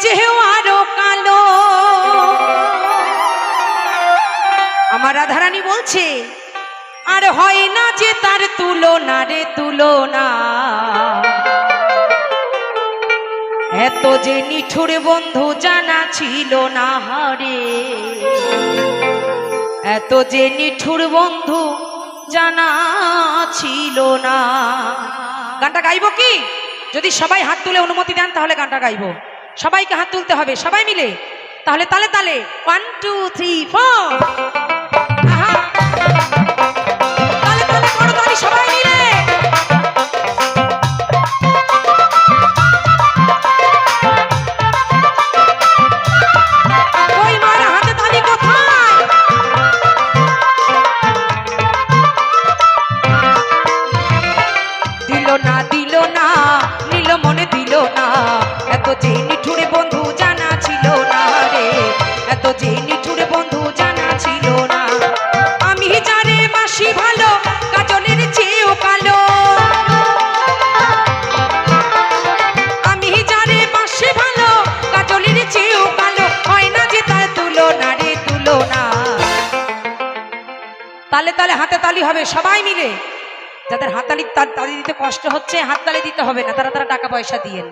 চেয়েও আরও কালো। আমার রাধারানী বলছে, আর হয় না যে তার তুলনা রে তুলনা। এত যে নিঠুর বন্ধু জানা ছিল না হারে। এত যে নিঠুর বন্ধু জানা ছিল না। গানটা গাইবো কি? যদি সবাই হাত তুলে অনুমতি দেন, তাহলে গানটা গাইবো। সবাইকে হাত তুলতে হবে সবাই মিলে। তাহলে তালে তালে ওয়ান টু থ্রি ফোর তালে তালে হাতে তালি হবে, সবাই মিলে। যাদের হাতালি তালি দিতে কষ্ট হচ্ছে, হাততালি দিতে হবে না, তারা তারা টাকা পয়সা দিয়েন।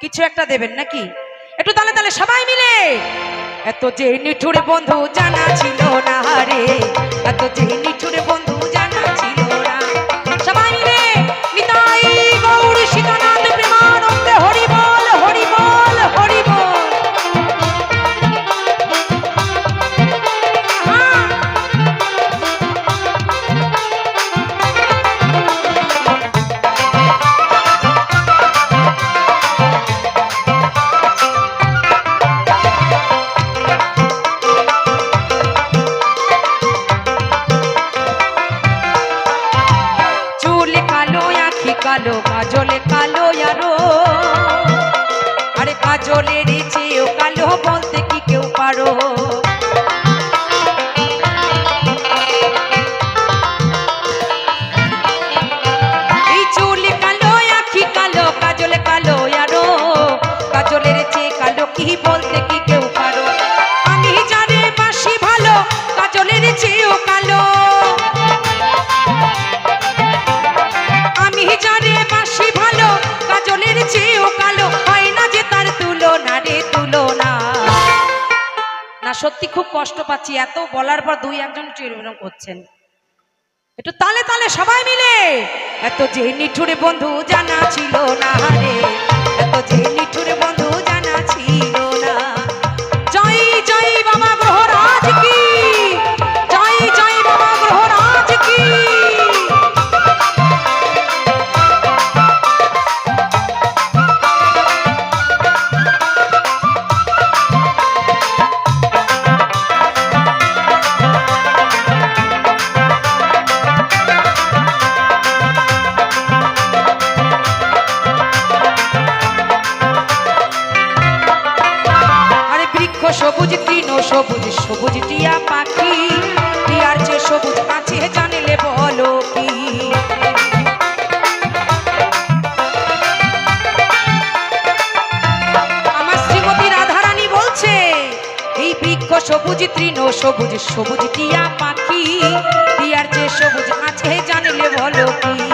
কিছু একটা দেবেন নাকি? একটু তালে তালে সবাই মিলে। এত যে নিঠুরে বন্ধু জানা ছিল না হারে, এত যে নিঠুরে বন্ধু কালো কাজলে কালো আরও আরে কাজলের চেয়েও সত্যি খুব কষ্ট পাচ্ছি। এত বলার পর দুই একজন চিরবিরম করছেন। একটু তালে তালে সবাই মিলে। এত যে নিঠুরে বন্ধু জানা ছিল না রে সবুজ সবুজ টিয়া পাখি। টিয়ার যে সবুজ আছে জানিলে বলো কি? আমার শ্রীমতী রাধারানী বলছে, এই বৃক্ষ সবুজ, তৃণ সবুজ সবুজ টিয়া পাখি। টিয়ার যে সবুজ আছে জানিলে বলো কি?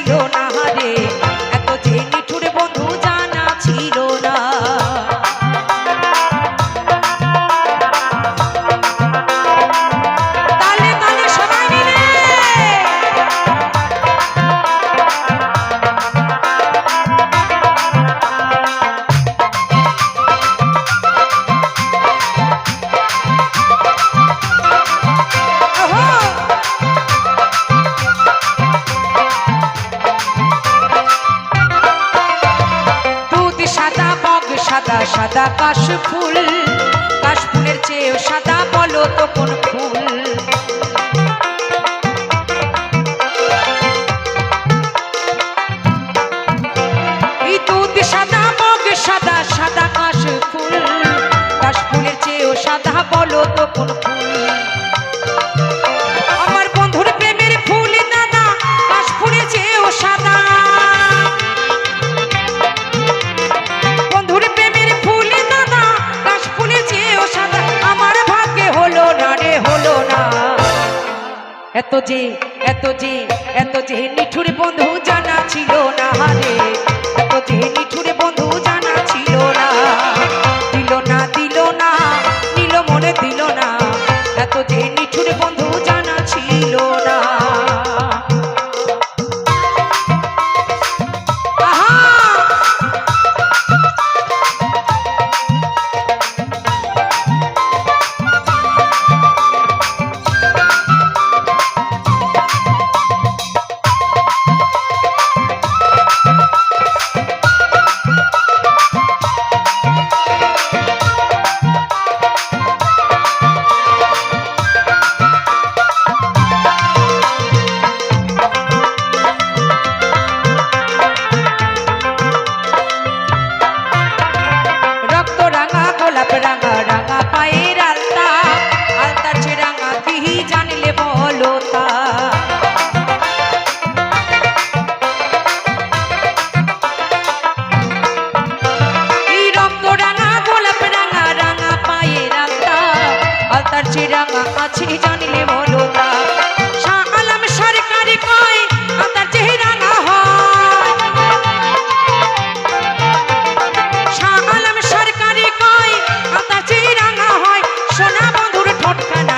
সাদা সাদা কাশ ফুল। কাশ ফুলের চেয়েও সাদা বলো তো কোন ফুল? সাদা বলো তো কোন ফুল? যে এত যে এত যে নিঠুর বন্ধু হয়। হয়। সোনা বন্ধুর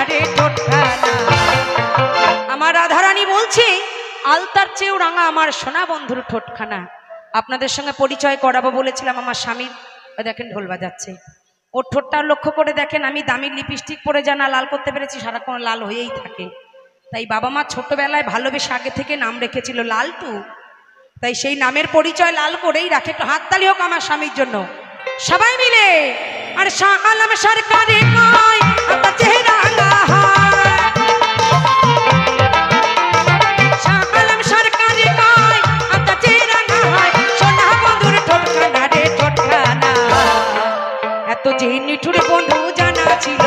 রে আমার বলছে, আলতার রাঙা আমার সোনা বন্ধুর ঠোঁটখানা। আপনাদের সঙ্গে পরিচয় করাবো বলেছিলাম আমার স্বামীর। দেখেন ঢোল বাজাচ্ছে। ওর ঠোঁটটা লক্ষ্য করে দেখেন আমি দামি লিপস্টিক পরে জানা লাল করতে পেরেছি, সারাক্ষণ লাল হয়েই থাকে। তাই বাবা মা ছোটবেলায় ভালোবেসে আগে থেকে নাম রেখেছিল লালটু। তাই সেই নামের পরিচয় লাল করেই রাখে, একটু হাততালি হোক আমার স্বামীর জন্য। সবাই মিলে, আর শাহ আলম সরকারি কয় জানা